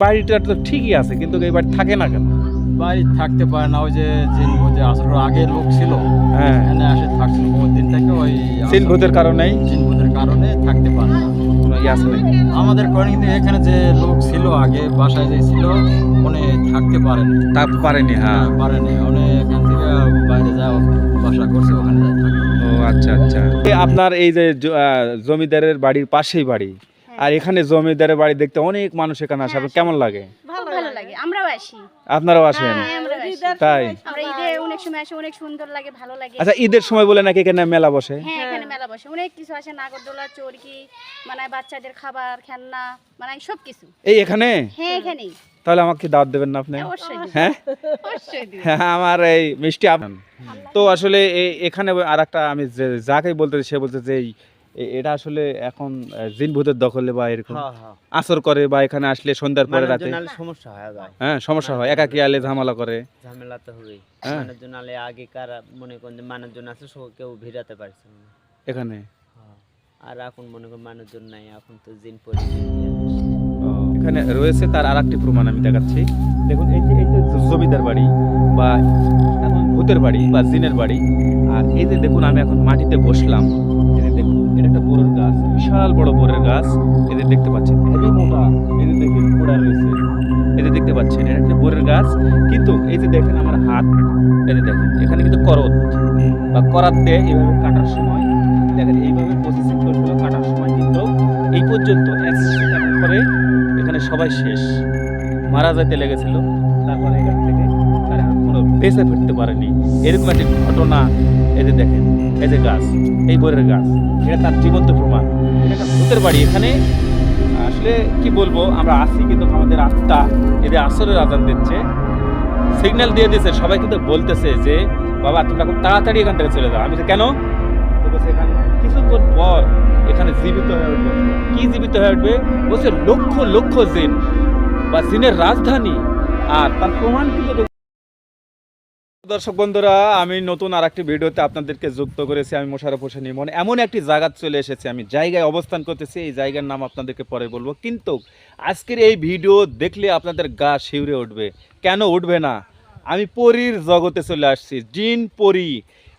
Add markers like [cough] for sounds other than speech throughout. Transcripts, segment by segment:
বাড়িটা তো ঠিকই আছে কিন্তু এই বাড়ি থাকে না কেন? বাড়ি থাকতে পারে না ওই যে জিন ভূতে আসলে আগে লোক ছিল হ্যাঁ। এখানে আসে থাকছিল বহুত দিন থেকে ওই সিল ভূতের কারণেই জিন ভূতের কারণে থাকতে পারে না। ইয়ে? আমাদের কারণে কিন্তু এখানে যে লোক ছিল আগে বাসায় যে ছিল উনি থাকতে পারেনি। তা পারেনি হ্যাঁ। পারেনি। উনি এখান থেকে বাইরে যাও বাসা করছে ওখানে যায় ও আচ্ছা আচ্ছা। আপনার এই যে জমিদারের বাড়ির পাশেই বাড়ি? আর এখানে জমিদারের বাড়ি দেখতে অনেক মানুষ এখানে আসে আপনার কেমন লাগে? খুব ভালো লাগে। আমরাও আসি। আপনারাও আসেন? হ্যাঁ, তাই? আমরা ঈদে অনেক সময় আসি অনেক সুন্দর লাগে ভালো লাগে। আচ্ছা ঈদের সময় বলে নাকি এখানে মেলা বসে? হ্যাঁ এখানে মেলা বসে। অনেক কিছু আসে নাগরদোলা চরকি মানে বাচ্চাদের খাবার খেলনা মানে সব কিছু। এই এখানে? হ্যাঁ এখানেই। তাহলে আমাকে দাওয়াত দেবেন না আপনি? অবশ্যই হ্যাঁ? হ্যাঁ আমার এই মিষ্টি তো আসলে এখানে আর একটা আমি যে- যাকেই বলতে সে বলতে যে এটা আসলে এখন আহ, জিন ভূতের দখলে বা এরকম আসর করে বা এখানে আসলে সন্ধ্যার পরে রাতে। সমস্যা হয় হ্যাঁ সমস্যা হয় একাকি আলে ঝামেলা করে। ঝামেলা তো হবেই। হ্যাঁ। মানুষজন আলে আগেকার মনে করেন যে মানুষজন আছে সব কেউ ভিড়াতে পারছে না। এখানে? আর এখন মনে করেন মানুষজন নাই এখন তো জিন ও, এখানে রয়েছে তার আর একটি প্রমাণ আমি দেখাচ্ছি। দেখুন এই যে এই যে জমিদার বাড়ি বা এখন ভূতের বাড়ি বা জিনের বাড়ি আর এই যে দেখুন আমি এখন মাটিতে বসলাম। এই যে দেখুন গাছ, বিশাল বড় বড়ের গাছ। এদের দেখতে পাচ্ছেন দেখেন, পোড়া রয়েছে। যে দেখতে পাচ্ছেন, এটা একটা বড়ের গাছ। কিন্তু এই যে দেখেন আমার হাত এদের দেখেন, এখানে কিন্তু করত বা করাত দিয়ে এইভাবে কাটার সময়। দেখেন, এইভাবে প্রসেসিং করছিল কাটার সময় কিন্তু এই পর্যন্ত পরে এখানে সবাই শেষ। মারা যেতে লেগেছিল। তারপরে এখান থেকে তারা কোনো বেঁচে ফিরতে পারেনি। এরকম একটি ঘটনা এদের দেখেন। এই যে গাছ, এই বইয়ের গাছ, এটা তার জীবন্ত প্রমাণ। এটা ভূতের বাড়ি। এখানে আসলে কি বলব, আমরা আসি কিন্তু আমাদের আত্মা এদের আসরের আজান দিচ্ছে। সিগন্যাল দিয়ে দিয়েছে, সবাই কিন্তু বলতেছে যে, বাবা, তোমরা খুব তাড়াতাড়ি এখান থেকে চলে যাও। আমি কেন? তো বলছে, এখানে কিছুক্ষণ পর এখানে জীবিত হয়ে উঠবে। কি জীবিত হয়ে উঠবে? বলছে, লক্ষ লক্ষ জিন বা জিনের রাজধানী। আর তার প্রমাণ কিন্তু দর্শক বন্ধুরা, আমি নতুন আর একটি ভিডিওতে আপনাদেরকে যুক্ত করেছি, আমি মোশারফ হোসেন ইমন। এমন একটি জায়গা চলে এসেছি, আমি জায়গায় অবস্থান করতেছি, এই জায়গার নাম আপনাদেরকে পরে বলব। কিন্তু আজকের এই ভিডিও দেখলে আপনাদের গা শিউরে উঠবে। কেন উঠবে না? আমি পরীর জগতে চলে আসছি, জিন পরী।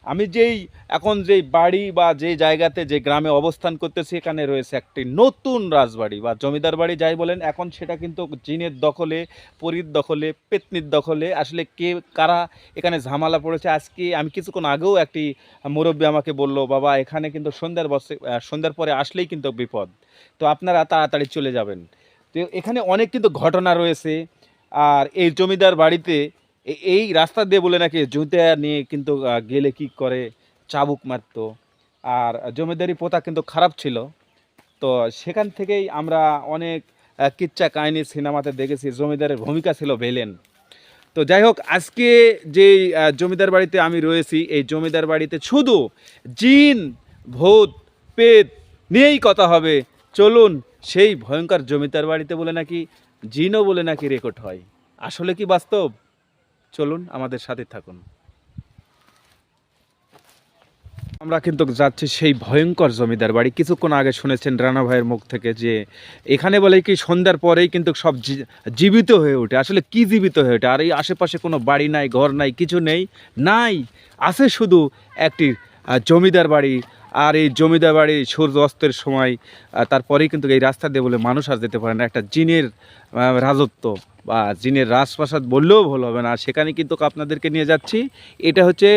আমি যেই এখন যেই বাড়ি বা যেই জায়গাতে যে গ্রামে অবস্থান করতেছি, এখানে রয়েছে একটি নতুন রাজবাড়ি বা জমিদার বাড়ি, যাই বলেন। এখন সেটা কিন্তু জিনের দখলে, পরীর দখলে, পেতনির দখলে। আসলে কে, কারা এখানে ঝামেলা পড়েছে? আজকে আমি কিছুক্ষণ আগেও একটি মুরব্বী আমাকে বলল, বাবা, এখানে কিন্তু সন্ধ্যার বসে সন্ধ্যার পরে আসলেই কিন্তু বিপদ। তো আপনারা তাড়াতাড়ি চলে যাবেন। তো এখানে অনেক কিন্তু ঘটনা রয়েছে। আর এই জমিদার বাড়িতে এই রাস্তা দিয়ে বলে নাকি জুতে নিয়ে কিন্তু গেলে কি করে? চাবুক মারতো। আর জমিদারি পোতা কিন্তু খারাপ ছিল। তো সেখান থেকেই আমরা অনেক কিচ্ছা কাহিনী সিনেমাতে দেখেছি, জমিদারের ভূমিকা ছিল ভেলেন তো যাই হোক, আজকে যে জমিদার বাড়িতে আমি রয়েছি, এই জমিদার বাড়িতে শুধু জিন, ভূত পেত নিয়েই কথা হবে। চলুন, সেই ভয়ঙ্কর জমিদার বাড়িতে বলে নাকি, জিনও বলে নাকি রেকর্ড হয়। আসলে কি বাস্তব? চলুন, আমাদের সাথে থাকুন। আমরা কিন্তু যাচ্ছি সেই ভয়ঙ্কর জমিদার বাড়ি। কিছুক্ষণ আগে শুনেছেন রানা ভাইয়ের মুখ থেকে যে এখানে বলে কি সন্ধ্যার পরেই কিন্তু সব জীবিত হয়ে ওঠে। আসলে কি জীবিত হয়ে ওঠে? আর এই আশেপাশে কোনো বাড়ি নাই, ঘর নাই, কিছু নেই, নাই। আছে শুধু একটি জমিদার বাড়ি। আর এই জমিদার বাড়ি সূর্য অস্তের সময় তারপরেই কিন্তু এই রাস্তা দিয়ে বলে মানুষ আর যেতে পারে না। একটা জিনের রাজত্ব। বা জিনের রাজপ্রাসাদ বললেও ভুল হবে না। সেখানে কিন্তু আপনাদেরকে নিয়ে যাচ্ছি। এটা হচ্ছে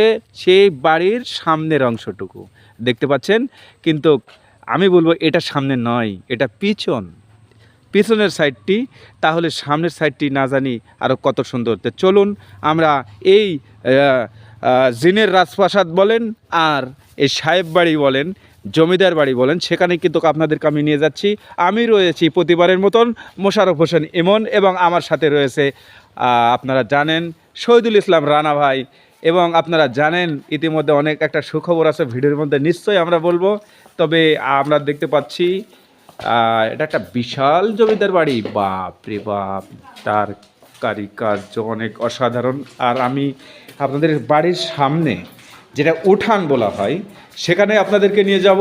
সেই বাড়ির সামনের অংশটুকু। দেখতে পাচ্ছেন? কিন্তু আমি বলব এটা সামনে নয়, এটা পিছন। পিছনের সাইডটি, তাহলে সামনের সাইডটি না জানি আরও কত সুন্দর। চলুন আমরা এই জিনের রাজপ্রাসাদ বলেন আর এই সাহেব বাড়ি বলেন জমিদার বাড়ি বলেন সেখানে কিন্তু আপনাদেরকে আমি নিয়ে যাচ্ছি। আমি রয়েছি প্রতিবারের মতন মোশারফ হোসেন ইমন এবং আমার সাথে রয়েছে আপনারা জানেন শহীদুল ইসলাম রানা ভাই এবং আপনারা জানেন ইতিমধ্যে অনেক একটা সুখবর আছে, ভিডিওর মধ্যে নিশ্চয়ই আমরা বলব। তবে আমরা দেখতে পাচ্ছি এটা একটা বিশাল জমিদার বাড়ি। বাপ রে বাপ, তার কারিকার্য অনেক অসাধারণ। আর আমি আপনাদের বাড়ির সামনে যেটা উঠান বলা হয়, সেখানে আপনাদেরকে নিয়ে যাব।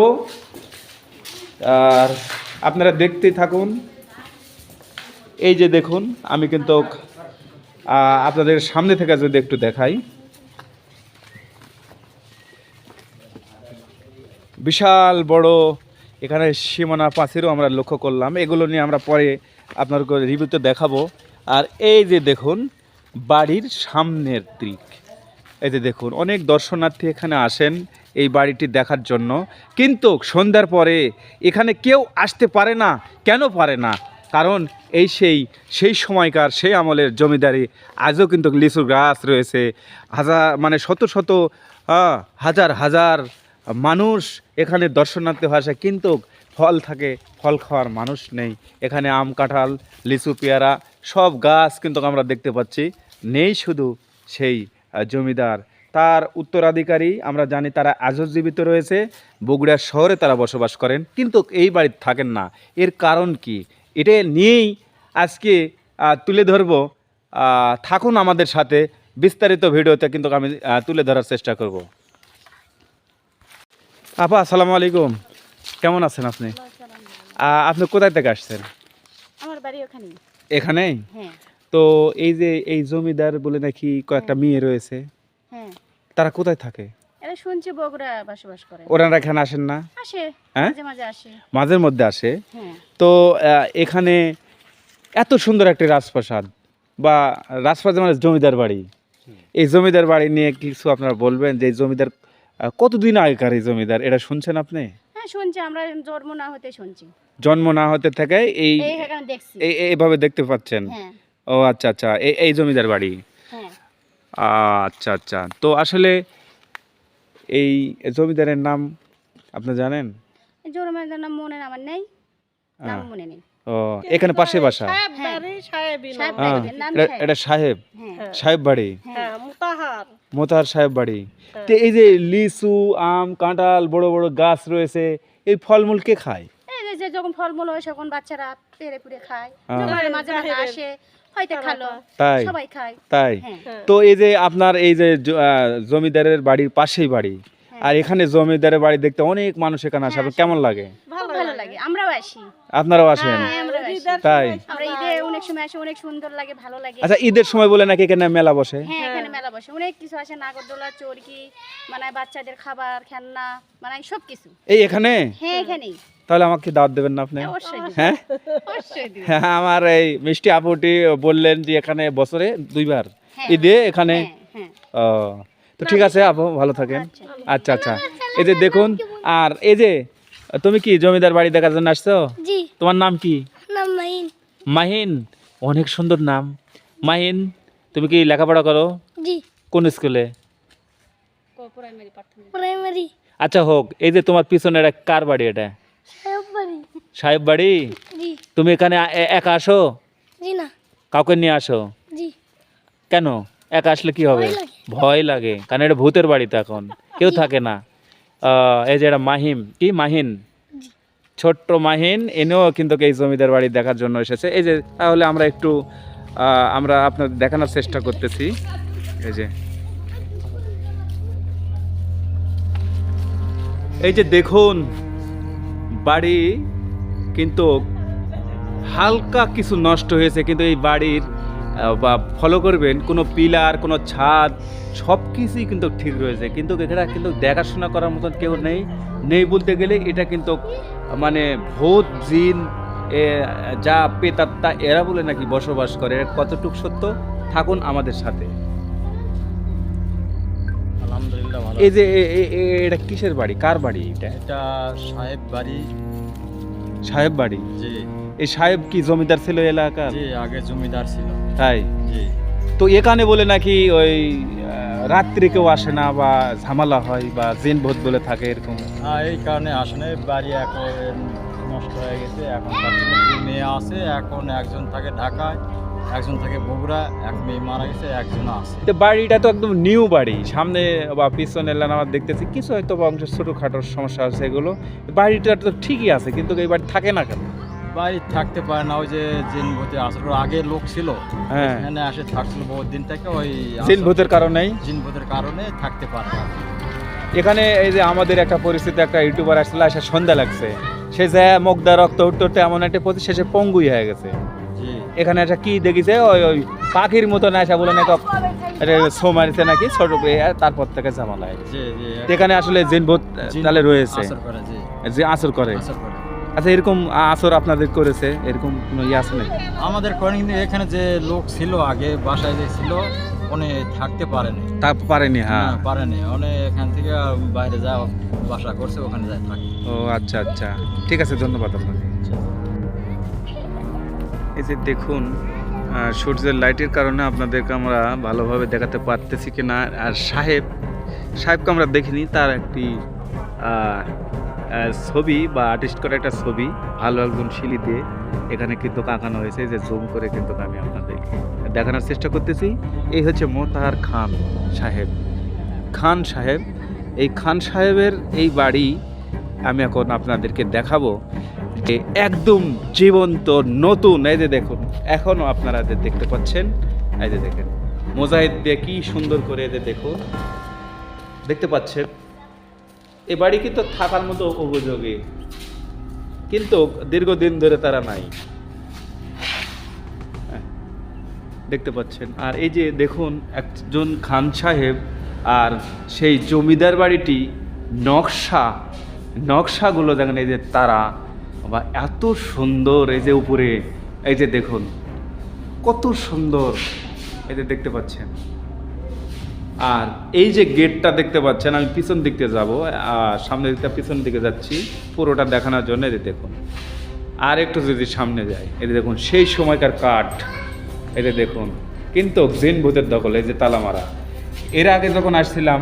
আর আপনারা দেখতে থাকুন। এই যে দেখুন, আমি কিন্তু আপনাদের সামনে থেকে যদি একটু দেখাই। বিশাল বড় এখানে সীমানা পাঁচিরও আমরা লক্ষ্য করলাম। এগুলো নিয়ে আমরা পরে আপনার রিভিউতে দেখাবো। আর এই যে দেখুন, বাড়ির সামনের দিক। এই যে দেখুন, অনেক দর্শনার্থী এখানে আসেন এই বাড়িটি দেখার জন্য। কিন্তু সন্ধ্যার পরে এখানে কেউ আসতে পারে না। কেন পারে না? কারণ এই সেই সেই সময়কার, সেই আমলের জমিদারি আজও কিন্তু লিচুর গাছ রয়েছে। হাজার মানে শত শত হাজার হাজার মানুষ এখানে দর্শনার্থী ভাষা কিন্তু ফল থাকে, ফল খাওয়ার মানুষ নেই। এখানে আম, কাঁঠাল, লিচু, পেয়ারা সব গাছ কিন্তু আমরা দেখতে পাচ্ছি। নেই শুধু সেই জমিদার। তার উত্তরাধিকারী আমরা জানি তারা আজও জীবিত রয়েছে। বগুড়া শহরে তারা বসবাস করেন কিন্তু এই বাড়িতে থাকেন না। এর কারণ কি? এটা নিয়েই আজকে তুলে ধরবো। থাকুন আমাদের সাথে। বিস্তারিত ভিডিওতে কিন্তু আমি তুলে ধরার চেষ্টা করব। আপা আসসালামু আলাইকুম। কেমন আছেন আপনি? আপনি কোথায় থেকে আসছেন? আমার বাড়ি ওখানে এখানেই? হ্যাঁ। তো এই যে এই জমিদার বলে নাকি কয়েকটা মেয়ে রয়েছে হ্যাঁ। তারা কোথায় থাকে? এরা শুনছি বগুড়া বসবাস করে। ওনারা এখানে আসেন না? আসে হ্যাঁ? মাঝে মাঝে আসে। মাঝের মধ্যে আসে? হ্যাঁ। তো এখানে এত সুন্দর একটি রাজপ্রাসাদ বা রাজপ্রাসাদ মানে জমিদার বাড়ি। এই জমিদার বাড়ি নিয়ে কিছু আপনারা বলবেন যে জমিদার কতদিন আগেকার এই জমিদার? এটা শুনছেন আপনি? হ্যাঁ শুনছি আমরা জন্ম না হতে শুনছি। জন্ম না হতে থেকে এই- এইভাবে দেখতে পাচ্ছেন। হ্যাঁ। ও আচ্ছা আচ্ছা। এই এই জমিদার বাড়ি? হ্যাঁ। আচ্ছা আচ্ছা। তো আসলে এই জমিদারের নাম আপনি জানেন? জন্মের নাম মনে আমার নেই। নাম মনে নেই। ও এখানে পাশে বাসা? হ্যাঁ। সাহেব বাড়ি, নাম এটা- সাহেব। এটা সাহেব? হ্যাঁ। সাহেব বাড়ি? হ্যাঁ। মোতাহার। সাহেব বাড়ি। তো এই যে লিচু আম কাঁঠাল বড় বড় গাছ রয়েছে এই ফলমূল কে খায়? এই যে- যে যখন ফলমূল হয় তখন বাচ্চারা পেরে পুড়ে খায়। মাঝে মাঝে আসে তাই? তাই? হ্যাঁ। তো এই যে আপনার এই যে জমিদারের বাড়ির পাশেই বাড়ি আর এখানে জমিদারের বাড়ি দেখতে অনেক মানুষ এখানে আসে আপনার কেমন লাগে? ভালো লাগে। আমরাও আসি। আপনারাও আসেন? হ্যাঁ তাই? আমরা ঈদে অনেক সময় আসি অনেক সুন্দর লাগে ভালো লাগে। আচ্ছা ঈদের সময় বলে নাকি এখানে মেলা বসে? হ্যাঁ। এখানে মেলা বসে। অনেক কিছু আসে নাগরদোলা চরকি মানে বাচ্চাদের খাবার খেলনা মানে সবকিছু। এই এখানে? হ্যাঁ এখানেই। তাহলে আমাকে দাওয়াত দেবেন না আপনি? হ্যাঁ হ্যাঁ? আমার এই মিষ্টি আপুটি বললেন যে এখানে বছরে দুইবার। হ্যাঁ। ঈদে এখানে? হ্যাঁ হ্যাঁ। ও তো ঠিক আছে আপু ভালো থাকেন। আচ্ছা। আচ্ছা। আচ্ছা এই যে দেখুন আর এই যে তুমি কি জমিদার বাড়ি দেখার জন্য আসছো? তোমার নাম কি? মাহিন। মাহিন? অনেক সুন্দর নাম। মাহিন তুমি কি লেখাপড়া করো? কোন স্কুলে? প্রাইমারি প্রাথমিক প্রাইমারি আচ্ছা হোক। এই যে তোমার পিছনে এটা কার বাড়ি এটা? সাহেব বাড়ি? তুমি এখানে একা আসো? না। কাউকে নিয়ে আসো? কেন? একা আসলে কি হবে? ভয় লাগে। কারণ এটা ভূতের বাড়ি তো এখন। কেউ থাকে না। এই যে এটা মাহিম। কি মাহিন? ছোট্ট মাহিন। এনেও কিন্তু এই জমিদার বাড়ি দেখার জন্য এসেছে। এই যে তাহলে আমরা একটু আমরা আপনার দেখানোর চেষ্টা করতেছি। এই যে। এই যে দেখুন বাড়ি কিন্তু হালকা কিছু নষ্ট হয়েছে কিন্তু এই বাড়ির বা ফলো করবেন কোনো পিলার কোনো ছাদ সব কিছুই কিন্তু ঠিক রয়েছে। কিন্তু এখানে কিন্তু দেখাশোনা করার মতন কেউ নেই নেই বলতে গেলে এটা কিন্তু মানে ভূত জিন এ, যা পেতাত্তা এরা বলে নাকি বসবাস করে। কতটুক সত্য? থাকুন আমাদের সাথে। এই যে এটা কিসের বাড়ি? কার বাড়ি এটা? এটা সাহেব বাড়ি। সাহেব বাড়ি? এই সাহেব কি জমিদার ছিল এলাকা এলাকার? আগে জমিদার ছিল। তাই? জি। তো এখানে বলে নাকি ওই রাত্রি কেউ আসে না বা ঝামেলা হয় বা জিন ভূত বলে থাকে এরকম? এই কারণে আসে না বাড়ি এখন নষ্ট হয়ে গেছে। এখন তার মেয়ে আছে। এখন একজন থাকে ঢাকায় একজন থাকে বগুড়া এক মেয়ে মারা গেছে একজন আছে। তো বাড়িটা তো একদম নিউ বাড়ি। সামনে বা পিছনে এলান আমার দেখতেছি কিছু হয়তো বা ছোটোখাটো সমস্যা আছে এগুলো। বাড়িটা তো ঠিকই আছে কিন্তু এই বাড়ি থাকে না কেন? বাড়ি থাকতে পারে না ওই যে জিন ভূতে আসলে আগে লোক ছিল হ্যাঁ। এখানে আসে থাকছিল বহুত দিন থেকে ওই জিন ভূতের কারণেই? জিন ভূতের কারণে থাকতে পারে না। এখানে এই যে আমাদের একটা পরিস্থিতি একটা ইউটিউবার আসলে আসে সন্ধ্যা লাগছে। সে যে মুগদা রক্ত উঠতে উঠতে এমন একটা প্রতি শেষে পঙ্গুই হয়ে গেছে। এখানে একটা কি দেখিছে? ওই ওই পাখির মতো না আসা বলে নাকি এটা ছো মারিছে নাকি? ছোট পেয়ে তারপর থেকে ঝামেলা জি জি তো এখানে আসলে জিন ভূত তাহলে রয়েছে। আসর করে জি। যে আসর করে। আচ্ছা এরকম আসর আপনাদের করেছে? এরকম কোনো ইয়ে আছে নাকি? আমাদের করে এখানে যে লোক ছিল আগে বাসায় যে ছিল উনি থাকতে পারেনি। তা পারেনি হ্যাঁ। না, পারেনি। উনি এখান থেকে বাইরে যা বাসা করছে ওখানে যায় থাকে। ও আচ্ছা আচ্ছা। ঠিক আছে ধন্যবাদ আপনাকে। এই যে দেখুন সূর্যের লাইটের কারণে আপনাদেরকে আমরা ভালোভাবে দেখাতে পারতেছি কি না। আর সাহেব, সাহেবকে আমরা দেখিনি, তার একটি ছবি বা আর্টিস্ট করা একটা ছবি, ভালো একজন শিলি দিয়ে এখানে কিন্তু আঁকানো হয়েছে। যে জুম করে কিন্তু আমি আপনাদেরকে দেখানোর চেষ্টা করতেছি। এই হচ্ছে মোতাহার খান সাহেব। খান সাহেব, এই খান সাহেবের এই বাড়ি আমি এখন আপনাদেরকে দেখাবো। একদম জীবন্ত নতুন। এই যে দেখুন এখনও আপনারা যে দেখতে পাচ্ছেন। এই যে দেখেন মোজাহিদ দিয়ে কি সুন্দর করে এদের দেখুন। দেখতে পাচ্ছেন এ বাড়ি কিন্তু থাকার মতো উপযোগী। কিন্তু দীর্ঘদিন ধরে তারা নাই। হ্যাঁ, দেখতে পাচ্ছেন। আর এই যে দেখুন একজন খান সাহেব আর সেই জমিদার বাড়িটি নকশা নকশাগুলো দেখেন এই যে তারা বা এত সুন্দর এই যে উপরে, এই যে দেখুন, কত সুন্দর এই যে দেখতে পাচ্ছেন। আর এই যে গেটটা দেখতে পাচ্ছেন, আমি পিছন দিকে যাব, আর সামনের দিকটা পিছন দিকে যাচ্ছি, পুরোটা দেখানোর জন্য, এই দেখুন। আর একটু যদি সামনে যাই, এই দেখুন, সেই সময়কার কাঠ, এই দেখুন, কিন্তু জিন ভূতের দখল, এই যে তালা মারা। এর আগে যখন আসছিলাম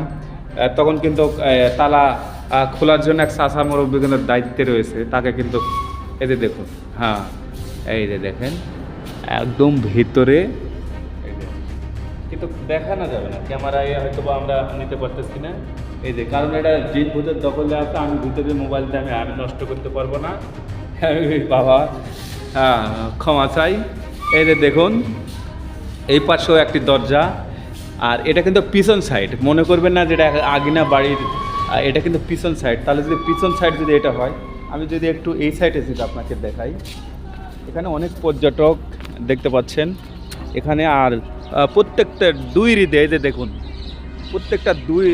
তখন কিন্তু তালা খোলার জন্য এক চাষা মুরব্বী কিন্তু দায়িত্বে রয়েছে, তাকে কিন্তু এই যে দেখুন হ্যাঁ এই যে দেখেন, একদম ভিতরে কিন্তু দেখানো যাবে না, ক্যামেরায় হয়তো বা আমরা নিতে পারতেছি না, এই যে, কারণ এটা জিন ভূতের দখলে আছে, আমি ভিতরে মোবাইল দিয়ে আমি আমি নষ্ট করতে পারব না বাবা হ্যাঁ ক্ষমা চাই, এই যে দেখুন, এই পাশেও একটি দরজা, আর এটা কিন্তু পিছন সাইড মনে করবেন না যেটা আগিনা বাড়ির আহ, এটা কিন্তু পিছন সাইড তাহলে যদি পিছন সাইড যদি এটা হয় আমি যদি একটু এই সাইডে যদি আপনাকে দেখাই এখানে অনেক পর্যটক দেখতে পাচ্ছেন। এখানে আর প্রত্যেকটা দুই ঈদে এই যে দেখুন প্রত্যেকটা দুই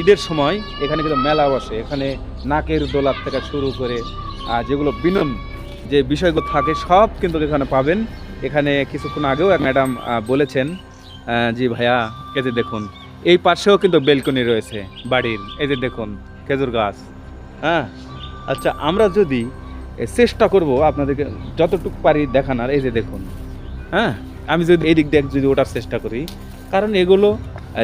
ঈদের সময় এখানে কিন্তু মেলা বসে এখানে নাকের দোলার থেকে শুরু করে যেগুলো বিনন যে বিষয়গুলো থাকে সব কিন্তু এখানে পাবেন। এখানে কিছুক্ষণ আগেও এক ম্যাডাম বলেছেন জি ভাইয়া এতে দেখুন এই পাশেও কিন্তু বেলকনি রয়েছে বাড়ির। এই যে দেখুন, খেজুর গাছ। হ্যাঁ? আচ্ছা আমরা যদি চেষ্টা করব আপনাদেরকে যতটুকু পারি দেখানোর, এই যে দেখুন। হ্যাঁ? আমি যদি এই দিক দিয়ে যদি ওঠার চেষ্টা করি, কারণ এগুলো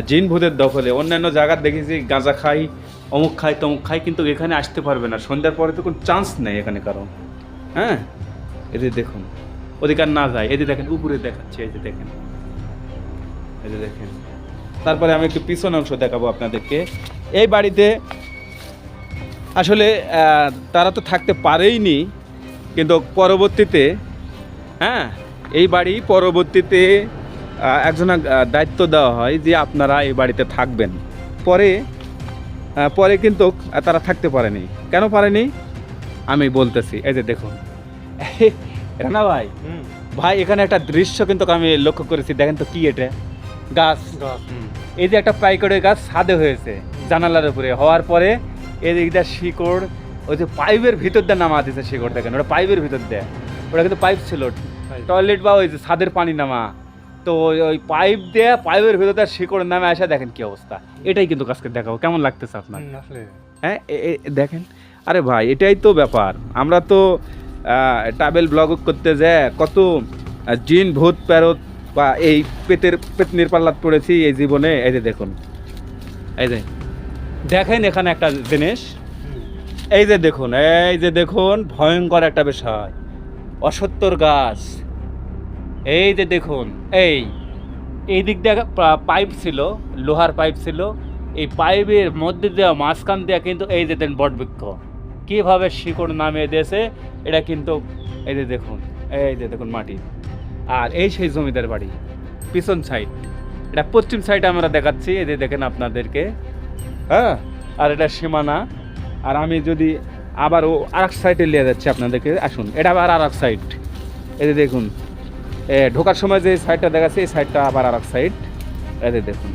জিন ভূতের দখলে। অন্যান্য জায়গার দেখেছি, গাঁজা খাই, অমুক খাই, তমুক খাই, কিন্তু এখানে আসতে পারবে না। সন্ধ্যার পরে তো কোনো চান্স নেই এখানে কারণ হ্যাঁ? যে দেখুন, অধিকার না যায়। যে দেখেন, উপরে দেখাচ্ছে, এই যে দেখেন। এই যে দেখেন। তারপরে আমি একটু পিছন অংশ দেখাবো আপনাদেরকে। এই বাড়িতে আসলে তারা তো থাকতে পারেইনি কিন্তু পরবর্তীতে হ্যাঁ এই বাড়ি পরবর্তীতে আহ, একজনের দায়িত্ব দেওয়া হয় যে আপনারা এই বাড়িতে থাকবেন। পরে পরে কিন্তু তারা থাকতে পারেনি। কেন পারেনি? আমি বলতেছি এই যে দেখুন। [laughs] রানা ভাই ভাই এখানে একটা দৃশ্য কিন্তু আমি লক্ষ্য করেছি দেখেন তো কি এটা? গাছ। এই যে একটা পাইকড়ের গাছ ছাদে হয়েছে জানালার উপরে। হওয়ার পরে এদিকটা শিকড় ওই যে পাইপের ভিতর দিয়ে নামা দিছে শিকড় দেখেন ওটা পাইপের ভিতর দেয়। ওটা কিন্তু পাইপ ছিল। টয়লেট বা ওই যে ছাদের পানি নামা। তো ওই ওই পাইপ দিয়ে পাইপের ভিতর দিয়ে শিকড় নামে আসা দেখেন কি অবস্থা। এটাই কিন্তু কাজকে দেখাবো কেমন লাগতেছে আপনার? হ্যাঁ দেখেন। আরে ভাই এটাই তো ব্যাপার। আমরা তো ট্রাভেল ব্লগ করতে যায় কত জিন ভূত প্যারত বা এই পেতের পেতনির পাল্লাত পড়েছি এই জীবনে, এই যে দেখুন। এই যে, দেখেন এখানে একটা জিনিস। এই যে দেখুন, এই যে দেখুন, ভয়ঙ্কর একটা বিষয়। অসত্তর গাছ। এই যে দেখুন, এই এই দিক দিয়ে পাইপ ছিল, লোহার পাইপ ছিল। এই পাইপের মধ্যে দেওয়া মাঝখান দেওয়া কিন্তু এই যে দেন বটবৃক্ষ কীভাবে শিকড় নামিয়ে দিয়েছে, এটা কিন্তু এই যে দেখুন, এই যে দেখুন মাটি। আর এই সেই জমিদার বাড়ি পিছন সাইড এটা পশ্চিম সাইডে আমরা দেখাচ্ছি যে দেখেন আপনাদেরকে। হ্যাঁ? আর এটা সীমানা। আর আমি যদি আবার ও আর এক সাইডে নিয়ে যাচ্ছি আপনাদেরকে আসুন। এটা আবার আর এক সাইড যে দেখুন এ, ঢোকার সময় যে সাইডটা দেখাচ্ছে এই সাইডটা আবার আর এক সাইড এতে দেখুন।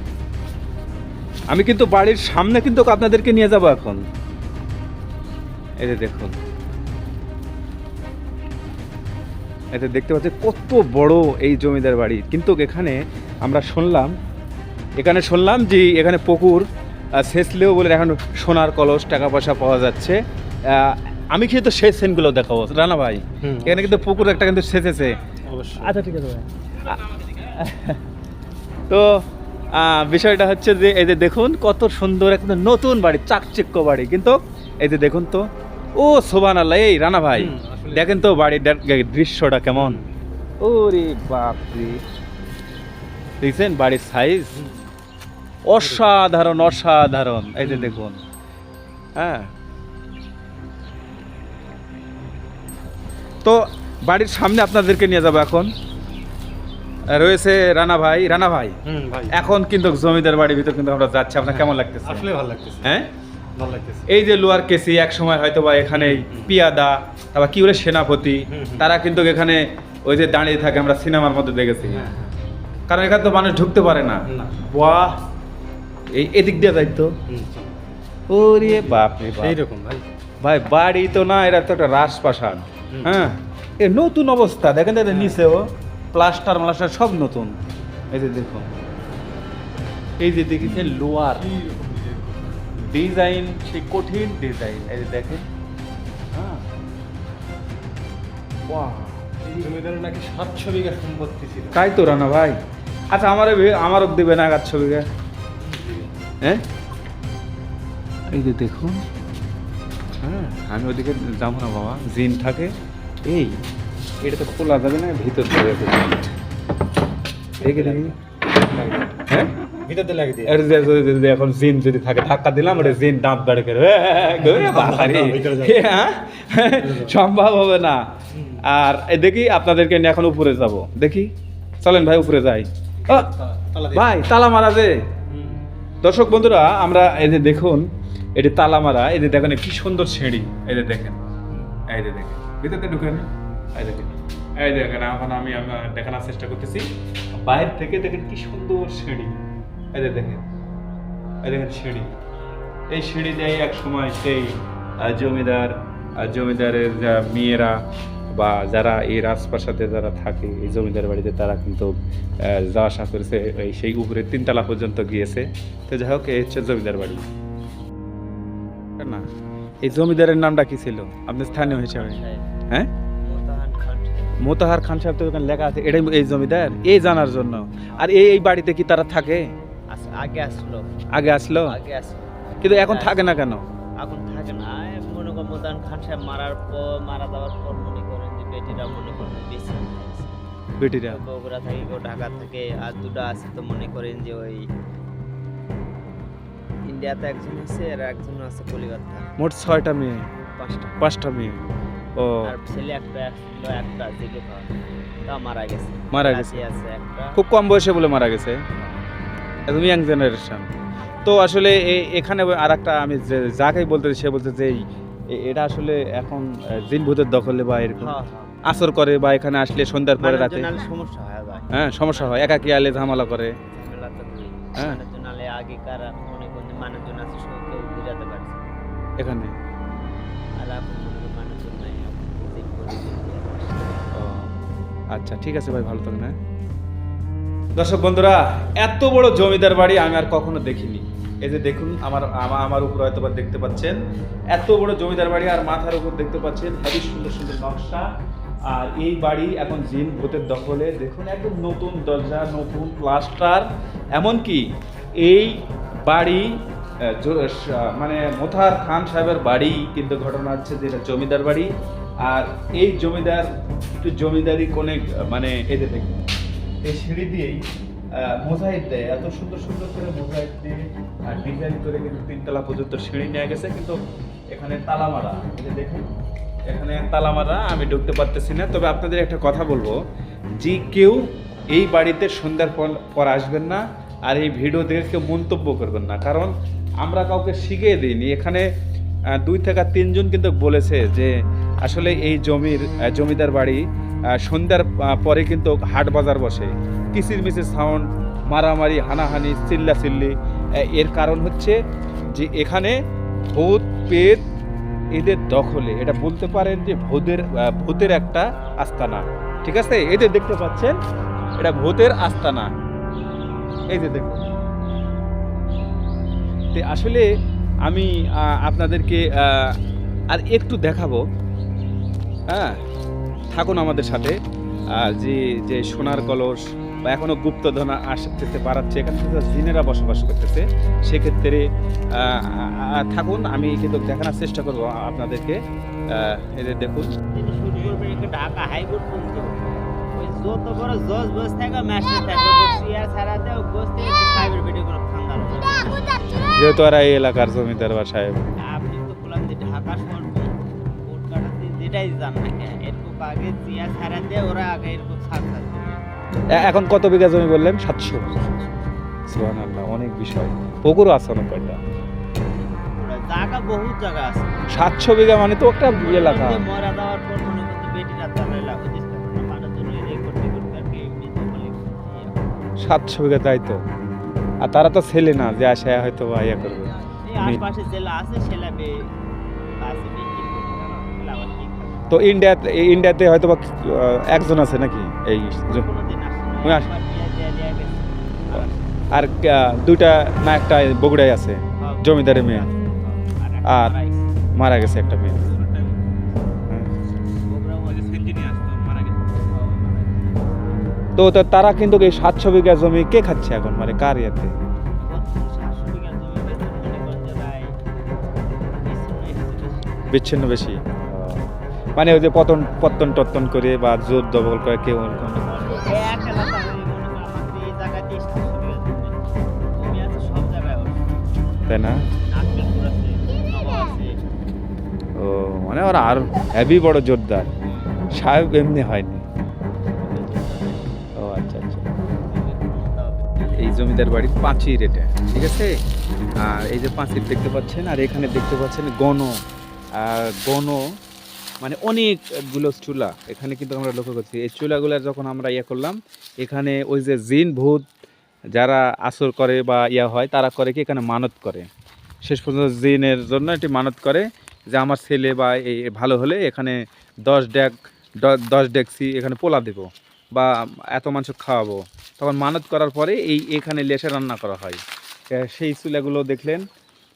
আমি কিন্তু বাড়ির সামনে কিন্তু আপনাদেরকে নিয়ে যাব এখন। এতে দেখুন। এতে দেখতে পাচ্ছি কত বড় এই জমিদার বাড়ি। কিন্তু এখানে আমরা শুনলাম এখানে শুনলাম যে এখানে পুকুর সেচলেও বলে এখন সোনার কলস টাকা পয়সা পাওয়া যাচ্ছে। আমি কিন্তু সেই সেনগুলো দেখাবো। রানা ভাই এখানে কিন্তু পুকুর একটা কিন্তু সেচেছে আচ্ছা ঠিক আছে তো বিষয়টা হচ্ছে যে এই যে দেখুন কত সুন্দর একটা নতুন বাড়ি চাকচিক্য বাড়ি। কিন্তু এই যে দেখুন তো ও সোবান আল্লাহ এই রানা ভাই। দেখেন তো বাড়ির দৃশ্যটা কেমন? ওরে বাপরে। দেখছেন বাড়ির সাইজ অসাধারণ অসাধারণ। এই যে দেখুন। হ্যাঁ। তো বাড়ির সামনে আপনাদেরকে নিয়ে যাব এখন। রয়েছে রানা ভাই। রানা ভাই। এখন কিন্তু জমিদার বাড়ির ভিতর কিন্তু আমরা যাচ্ছি। আপনার কেমন লাগতেছে? আসলে ভালো লাগতেছে। হ্যাঁ? এই যে লোয়ার কেসি এক সময় হয়তো বা এখানে পিয়াদা তারপর কি বলে সেনাপতি। তারা কিন্তু এখানে ওই যে দাঁড়িয়ে থাকে আমরা সিনেমার মধ্যে দেখেছি। হ্যাঁ, কারণ এখানে তো মানুষ ঢুকতে পারে না। বাহ! এই এদিক দিয়ে যাইতো ওরে বাপ রে বাপ। এইরকম ভাই। ভাই বাড়ি তো না এটা তো একটা রাজপ্রাসাদ। হ্যাঁ? এ নতুন অবস্থা দেখেন তো এদের নিচেও প্লাস্টার মালাস্টার সব নতুন। এই যে দেখুন। এই যে দেখেছেন লোয়ার। ডিজাইন সেই কঠিন ডিজাইন এই দেখেন। হ্যাঁ। বাহ জমিদারের নাকি সাতশো বিঘা সম্পত্তি ছিল। তাই তো রানা ভাই। আচ্ছা আমারও আমারও দেবে না গাছ ছবিকে। হ্যাঁ? এই যে দেখুন। হ্যাঁ আমি ওদিকে যাব না বাবা জিন থাকে। এই এটা তো খোলা যাবে না ভিতর থেকে দেখে দেখি হ্যাঁ? দিয়ে। এখন জিন যদি থাকে ধাক্কা দিলাম ওটা জিন দাঁত বেড়ে করে [laughs] হ্যাঁ? সম্ভব হবে না। আর দেখি আপনাদেরকে নিয়ে এখন উপরে যাব। দেখি। চলেন ভাই উপরে যাই। ভাই তালা মারা যে। দর্শক বন্ধুরা আমরা এই যে দেখুন এটি তালা মারা এই যে দেখেন কি সুন্দর সিঁড়ি। এই যে দেখেন। এই যে দেখেন। ভিতরে ঢুকেন। এই দেখেন। এই দেখেন এখন আমি দেখানোর চেষ্টা করতেছি। বাইরে থেকে দেখেন কি সুন্দর সিঁড়ি। যে দেখেন, এই দেখেন সিঁড়ি। এই সিঁড়ি দিয়ে এক সময় সেই জমিদার জমিদারের যা মেয়েরা বা যারা এই রাজপ্রাসাদে যারা থাকে, এই জমিদার বাড়িতে তারা কিন্তু যাওয়া আসা করেছে, এই সেই উপরে তিনতলা পর্যন্ত গিয়েছে। তো যাই হোক এই হচ্ছে জমিদার বাড়ি। না, এই জমিদারের নামটা কি ছিল? আপনি স্থানীয় হিসাবে। হ্যাঁ। মোতাহার খান সাহেব তো ওখানে লেখা আছে, এটাই এই জমিদার? এই জানার জন্য। আর এই এই বাড়িতে কি তারা থাকে? আগে আসলো। আগে আসলো? আগে আসলো। কিন্তু এখন থাকে না কেন? এখন থাকে না। মনে করেন মোতাহান খান সাহেব মারার পর মারা যাওয়ার পর মনে করেন যে বেটিরা মনে করেন বেশি বেটিরা? বগুড়া থেকে কেউ ঢাকা থেকে আর দুটো আছে তো মনে করেন যে ওই ইন্ডিয়াতে একজন আছে আর একজন আছে কলিকাতা মোট ছয়টা মেয়ে? পাঁচটা। পাঁচটা মেয়ে। ও। আর ছেলে একটা ছিল একটা জেগে তা মারা গেছে। মারা গেছে। আছে একটা। খুব কম বয়সে বলে মারা গেছে? ইয়াং জেনারেশন তো আসলে এখানে আর একটা আমি যে- যাকেই বলতে সে বলতে যে এটা আসলে এখন জিন ভূতের দখলে বা এরকম হ্যাঁ আসর করে বা এখানে আসলে সন্ধ্যার পরে রাতে সমস্যা হয় হ্যাঁ সমস্যা হয় একাকি আলে ঝামেলা করে। হয়। হ্যাঁ। আগেকার মানুষজন আছে সব কেউ পারছে এখানে? আচ্ছা ঠিক আছে ভাই ভালো থাকেন হ্যাঁ। দর্শক বন্ধুরা, এত বড় জমিদার বাড়ি আমি আর কখনো দেখিনি। এই যে দেখুন, আমার আমার উপর হয়তো দেখতে পাচ্ছেন, এত বড় জমিদার বাড়ি আর মাথার উপর দেখতে পাচ্ছেন হেবি সুন্দর সুন্দর নকশা। আর এই বাড়ি এখন জিন ভূতের দখলে, দেখুন, একদম নতুন দরজা, নতুন প্লাস্টার। এমনকি এই বাড়ি মানে মোথার খান সাহেবের বাড়ি কিন্তু ঘটনা হচ্ছে যে এটা জমিদার বাড়ি। আর এই জমিদার, একটু জমিদারি কোনে মানে এদের দেখুন। এই সিঁড়ি দিয়েই মোজাইক দেয়। এত সুন্দর সুন্দর করে মোজাইক দিয়ে ডিজাইন করে কিন্তু তিনতলা পর্যন্ত সিঁড়ি নিয়ে গেছে। কিন্তু এখানে তালা মারা। দেখুন, এখানে তালা মারা, আমি ঢুকতে পারতেছি না। তবে আপনাদের একটা কথা বলব, যে কেউ এই বাড়িতে সন্ধ্যার পর পর আসবেন না আর এই ভিডিও দেখে কেউ মন্তব্য করবেন না। কারণ আমরা কাউকে শিখিয়ে দিইনি। এখানে দুই থেকে তিনজন কিন্তু বলেছে যে আসলে এই জমির জমিদার বাড়ি সন্ধ্যার পরে কিন্তু হাট বাজার বসে। কিসির মিসির সাউন্ড মারামারি, হানাহানি চিল্লা চিল্লি এর কারণ হচ্ছে যে এখানে ভূত পেট এদের দখলে। এটা বলতে পারেন যে ভূতের ভূতের একটা আস্তানা। ঠিক আছে? এদের দেখতে পাচ্ছেন, এটা ভূতের আস্তানা। এই যে দেখুন। তে আসলে আমি আপনাদেরকে আর একটু দেখাবো। হ্যাঁ? থাকুন আমাদের সাথে। আহ, যে যে সোনার কলস বা এখনও গুপ্তধনা আসতে পারাচ্ছে এখানে কিন্তু জিনেরা বসবাস করতেছে সেক্ষেত্রে থাকুন আমি কিন্তু দেখানোর চেষ্টা করব আপনাদেরকে। আহ, এদের দেখুন। তিনি শুট করবেন একে ঢাকা হাইকোর্ট যত বড় জজ বস থাকে ম্যাজিস্ট্রেট থাকে ও ছাড়া দেয় বস থেকে সাহেবের ভিডিও করে খান্দার যেহেতু আর এই এলাকার জমিদার বা সাহেব। আপনি তো বললাম যে ঢাকা শহর কোর্ট কাটাতে যেটাই জান না কেন? এরকম আগে ছাড়া দেয় ওরা আগে এরকম ছাড় ছাড় এখন কত বিঘা জমি বললেন? সাতশো। অনেক বিষয়। পুকুরও আছে অনেক কয়টা? জায়গা বহুত জায়গা আছে। সাতশো বিঘা মানে তো একটা এলাকা যে মরা দেওয়ার পর মনে করতে বেটিরা তাহলে লাগো যে মানুষ জন্য রেকর্ড রেকর্ড করতে এমনি তো বলে সাতশো বিঘা তাই তো? আর তারা তো ছেলে না যে আসে হয়তো বা ইয়া করবে। আশপাশে জেলা আছে সেলা তো ইন্ডিয়াতে ইন্ডিয়াতে হয়তো বা একজন আছে নাকি এই আর দুইটা না, একটা বগুড়ায় আছে, জমিদারের মেয়ে। আর- মারা গেছে একটা মেয়ে। তো তারা কিন্তু এই সাতশো বিঘা জমি কে খাচ্ছে এখন? মানে কার ইয়াতে? বিচ্ছিন্ন বেশি। মানে ওই যে পতন পত্তন টত্তন করে বা জোর দবল করে কেউ ওরকম তাই না? ও মানে ওরা আর হেভি বড় জোরদার। সাহেব এমনি হয়নি। ও আচ্ছা আচ্ছা। এই জমিদার বাড়ির পাঁচির এটা ঠিক আছে? আর এই যে পাঁচির দেখতে পাচ্ছেন আর এখানে দেখতে পাচ্ছেন গণ আর গণ মানে অনেকগুলো চুলা। এখানে কিন্তু আমরা লক্ষ্য করছি, এই চুলাগুলো যখন আমরা ইয়ে করলাম, এখানে ওই যে জিন ভূত যারা আসর করে বা ইয়া হয়, তারা করে কি এখানে মানত করে। শেষ পর্যন্ত জিনের জন্য এটি মানত করে যে আমার ছেলে বা এই ভালো হলে এখানে দশ ডেক দশ ডেকসি এখানে পোলা দেবো বা এত মাংস খাওয়াবো। তখন মানত করার পরে এই এখানে লেসে রান্না করা হয়। সেই চুলাগুলো দেখলেন।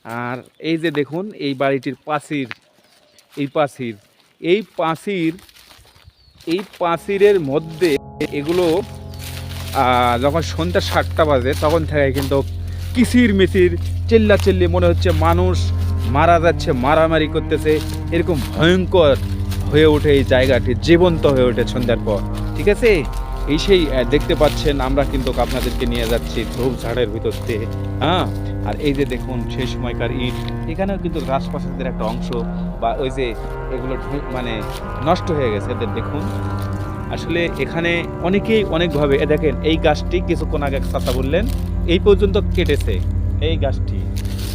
আর এই যে দেখুন, এই বাড়িটির পাঁচির, এই পাঁচির এই পাঁচির, এই পাঁচিরের মধ্যে এগুলো যখন সন্ধ্যা সাতটা বাজে, তখন থেকে কিন্তু কিসির মিসির, চিল্লা চিল্লি মনে হচ্ছে মানুষ মারা যাচ্ছে, মারামারি করতেছে। এরকম ভয়ঙ্কর হয়ে ওঠে এই জায়গাটি, জীবন্ত হয়ে ওঠে সন্ধ্যার পর। ঠিক আছে? এই সেই দেখতে পাচ্ছেন, আমরা কিন্তু আপনাদেরকে নিয়ে যাচ্ছি ঝোপঝাড়ের ভিতর থেকে হ্যাঁ? আর এই যে দেখুন, সেই সময়কার ইট, এখানেও কিন্তু রাজপ্রাসাদের একটা অংশ বা ওই যে এগুলো মানে নষ্ট হয়ে গেছে, এদের দেখুন। আসলে এখানে অনেকেই অনেকভাবে, এ দেখেন, এই গাছটি কিছুক্ষণ আগে কথা বললেন, এই পর্যন্ত কেটেছে। এই গাছটি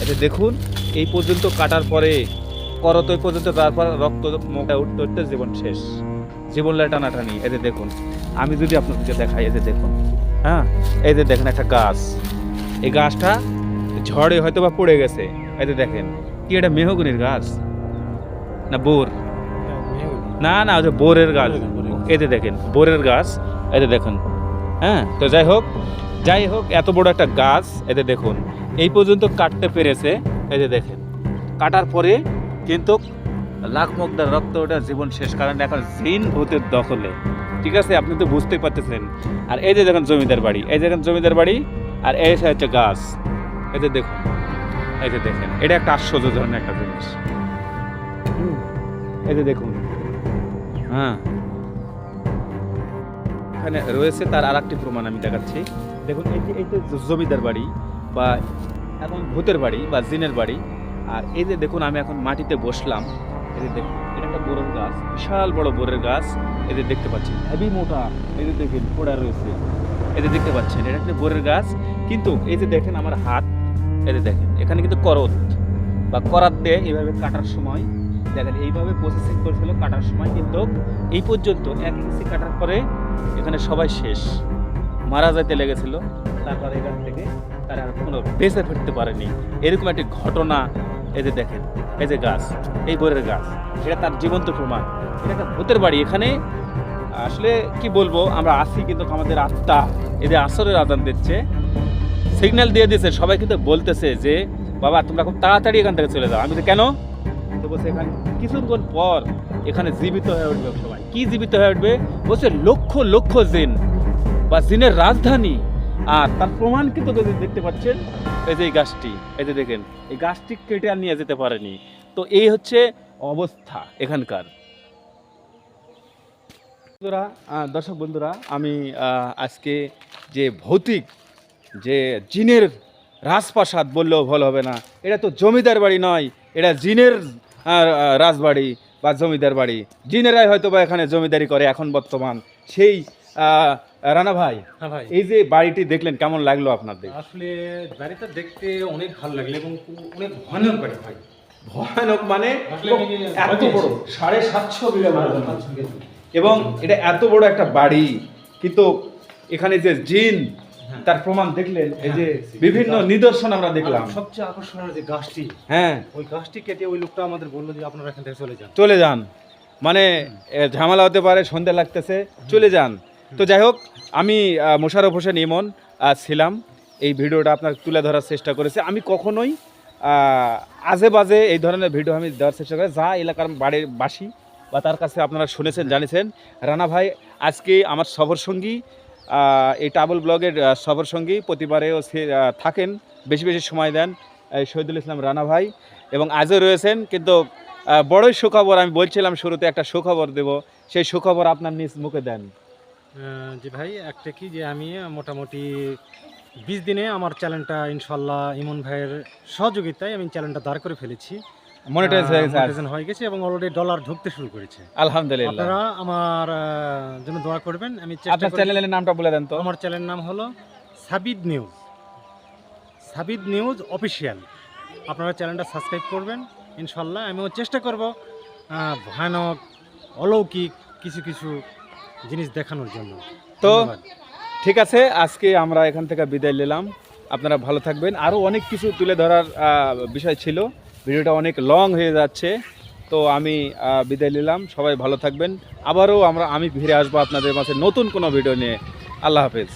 এটা দেখুন, এই পর্যন্ত কাটার পরে, করত এই পর্যন্ত, তারপর রক্ত মুখে উঠতে উঠতে জীবন শেষ। জীবন টানাটানি এতে দেখুন। আমি যদি আপনাদেরকে দেখাই এতে দেখুন হ্যাঁ যে দেখেন একটা গাছ। এই গাছটা ঝড়ে হয়তো বা পড়ে গেছে। এতে দেখেন, কি এটা মেহগুনির গাছ? না, বোর? না না, ওই যে বোরের গাছ। এতে দেখেন, বোরের গাছ। এতে দেখুন হ্যাঁ তো যাই হোক যাই হোক, এত বড় একটা গাছ এতে দেখুন, এই পর্যন্ত কাটতে পেরেছে। এতে দেখেন, কাটার পরে কিন্তু লাখ মুখদার রক্ত ওটা জীবন শেষ, কারণ এখন জিন ভূতের দখলে। ঠিক আছে, আপনি তো বুঝতেই পারতেছেন। আর এই যে দেখেন, জমিদার বাড়ি, এই দেখেন, জমিদার বাড়ি, আর এই হচ্ছে গাছ। এই যে দেখুন এই যে দেখেন এটা একটা আশ্চর্য ধরনের একটা জিনিস এই যে দেখুন হ্যাঁ এখানে রয়েছে তার আর একটি প্রমাণ আমি দেখাচ্ছি দেখুন এই যে এই যে জমিদার বাড়ি বা এখন ভূতের বাড়ি বা জিনের বাড়ি আর এই যে দেখুন আমি এখন মাটিতে বসলাম এই যে দেখুন এটা একটা বোরের গাছ বিশাল বড় বোরের গাছ এই যে দেখতে পাচ্ছেন হেভি মোটা এই যে দেখেন পোড়া রয়েছে এই যে দেখতে পাচ্ছেন এটা একটা বোরের গাছ কিন্তু এই যে দেখেন আমার হাত যে দেখেন, এখানে কিন্তু করত বা করাত দিয়ে এইভাবে কাটার সময়, দেখেন, এইভাবে প্রসেসিং করেছিল কাটার সময় কিন্তু এই পর্যন্ত এক ইঞ্চি কাটার পরে এখানে সবাই শেষ। মারা যাইতে লেগেছিল, তারপরে এখান থেকে তারা আর কোনো বেঁচে ফিরতে পারেনি। এরকম একটি ঘটনা, এই যে দেখেন, এই যে গাছ, এই বরের গাছ, এটা তার জীবন্ত প্রমাণ। এটা একটা ভূতের বাড়ি। এখানে আসলে কি বলব, আমরা আসি কিন্তু আমাদের আত্মা, এদের আসরের আদান দিচ্ছে। সিগন্যাল দিয়ে দিয়েছে, সবাই কিন্তু বলতেছে যে, বাবা, তোমরা খুব তাড়াতাড়ি এখান থেকে চলে যাও। আমি তো কেন? তো বলছে, এখানে কিছুক্ষণ পর এখানে জীবিত হয়ে উঠবে সবাই। কি জীবিত হয়ে উঠবে? বলছে, লক্ষ লক্ষ জিন বা জিনের রাজধানী। আর তার প্রমাণ কিন্তু যদি দেখতে পাচ্ছেন, এই যে এই গাছটি, এই যে দেখেন, এই গাছটি কেটে আর নিয়ে যেতে পারেনি। তো এই হচ্ছে অবস্থা এখানকার। বন্ধুরা দর্শক বন্ধুরা, আমি আজকে যে ভৌতিক যে জিনের রাজপ্রাসাদ বললেও ভুল হবে না। এটা তো জমিদার বাড়ি নয় এটা জিনের রাজবাড়ি বা জমিদার বাড়ি। জিনেরাই হয়তো বা এখানে জমিদারি করে এখন বর্তমান। সেই রানা ভাই হ্যাঁ এই যে বাড়িটি দেখলেন কেমন লাগল আপনাদের আসলে বাড়িটা দেখতে অনেক ভালো লাগল এবং অনেক ভয়ানক বাড়ি ভাই। ভয়ানক মানে এত বড়। সাড়ে সাতশো বিঘা। এবং এটা এত বড় একটা বাড়ি কিন্তু এখানে যে জিন তার প্রমাণ দেখলেন এই যে বিভিন্ন নিদর্শন আমরা দেখলাম। সবচেয়ে আকর্ষণীয় যে গাছটি হ্যাঁ। ওই গাছটি কেটে ওই লোকটা আমাদের বলল যে আপনারা এখান থেকে চলে যান। চলে যান। মানে ঝামেলা হতে পারে সন্ধ্যা লাগতেছে চলে যান। তো যাই হোক আমি আহ, মোশাররফ হোসেন ইমন ছিলাম। এই ভিডিওটা আপনার তুলে ধরার চেষ্টা করেছে। আমি কখনোই আজে বাজে এই ধরনের ভিডিও আমি দেওয়ার চেষ্টা করি যা এলাকার বাড়ির বাসী বা তার কাছে আপনারা শুনেছেন জানিয়েছেন রানা ভাই আজকে আমার সফর সঙ্গী এই টাবল ব্লগের সফর সঙ্গী প্রতিবারেও সে থাকেন। বেশি বেশি সময় দেন শহীদুল ইসলাম রানা ভাই। এবং আজও রয়েছেন, কিন্তু বড়ই সুখবর আমি বলছিলাম শুরুতে, একটা সুখবর দেব। সেই সুখবর আপনার নিজ মুখে দেন। জি ভাই, একটা কি যে আমি মোটামুটি বিশ দিনে আমার চ্যানেলটা ইনশাল্লাহ ইমন ভাইয়ের সহযোগিতায় আমি চ্যানেলটা দাঁড় করে ফেলেছি। মনিটাইজ হয়ে গেছে এবং অলরেডি ডলার ঢুকতে শুরু করেছে। আলহামদুলিল্লাহ। আপনারা আমার জন্য দোয়া করবেন আমি চেষ্টা আপনার চ্যানেলের নামটা বলে দেন তো। আমার চ্যানেলের নাম হলো Sabid news. Sabid news official. আপনারা চ্যানেলটা সাবস্ক্রাইব করবেন ইনশাল্লাহ। আমিও চেষ্টা করব ভয়ানক অলৌকিক কিছু কিছু জিনিস দেখানোর জন্য। তো ঠিক আছে আজকে আমরা এখান থেকে বিদায় নিলাম। আপনারা ভালো থাকবেন। আরও অনেক কিছু তুলে ধরার বিষয় ছিল। ভিডিওটা অনেক লং হয়ে যাচ্ছে। তো আমি বিদায় নিলাম। সবাই ভালো থাকবেন। আবারও আমরা, আমি ফিরে আসব আপনাদের মাঝে নতুন কোনো ভিডিও নিয়ে। আল্লাহ হাফেজ।